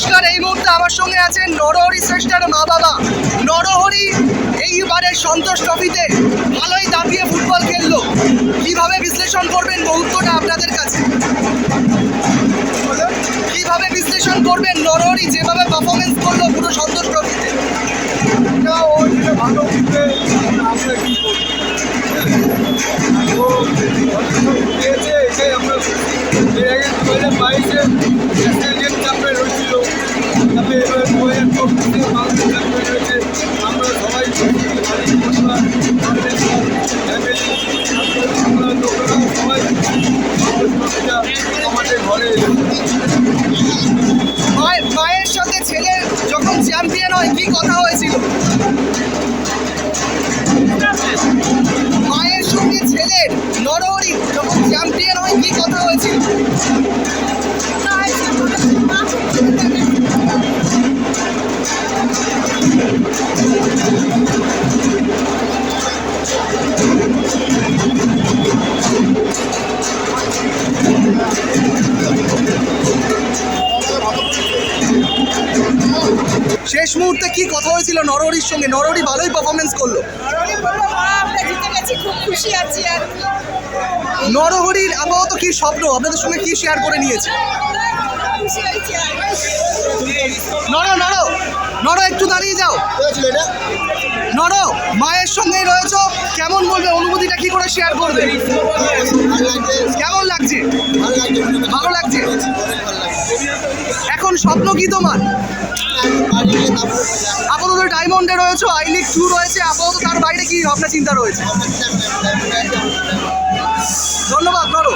নমস্কার, এই মুহূর্তে আমার সঙ্গে আছেন নরহরি শ্রেষ্ঠের মা বাবা নরহরি এইবারের সন্তোষ ট্রফিতে ভালোই দাপিয়ে ফুটবল খেললো। কীভাবে বিশ্লেষণ করবেন মুহূর্তটা আপনাদের কাছে? কীভাবে বিশ্লেষণ করবেন নরহরি, যেভাবে পারফরমেন্স করল পুরো সন্তোষ ট্রফিতে ভালো আমরা মায়ের সাথে ছেলে যখন চ্যাম্পিয়ন হয়, কি কথা হয়েছিল? মায়ের সঙ্গে ছেলের নরহরি যখন চ্যাম্পিয়ন হয়, কি কথা হয়েছিল? শেষ মুহূর্তে কি কথা হয়েছিল? নরহরির সঙ্গে। নরহরি ভালোই পারফরমেন্স করল। রনি বলল মা আমরা জিতে গেছি খুব খুশি আছি আর নরহরির আপাতত কি স্বপ্ন? আপনাদের সঙ্গে কি শেয়ার করে নিয়েছে? নর নর নর একটু দাঁড়িয়ে যাও। নর মায়ের সঙ্গেই রয়েছো। কেমন বলবে? অনুভূতিটা কি করে শেয়ার করবে? কেমন লাগছে? এখন স্বপ্ন কি তোমার? আপাতত ডায়মন্ডে রয়েছে আই লিগ টু রয়েছে, আপাতত তার বাইরে কি ভাবনা, চিন্তা রয়েছে? ধন্যবাদ নরো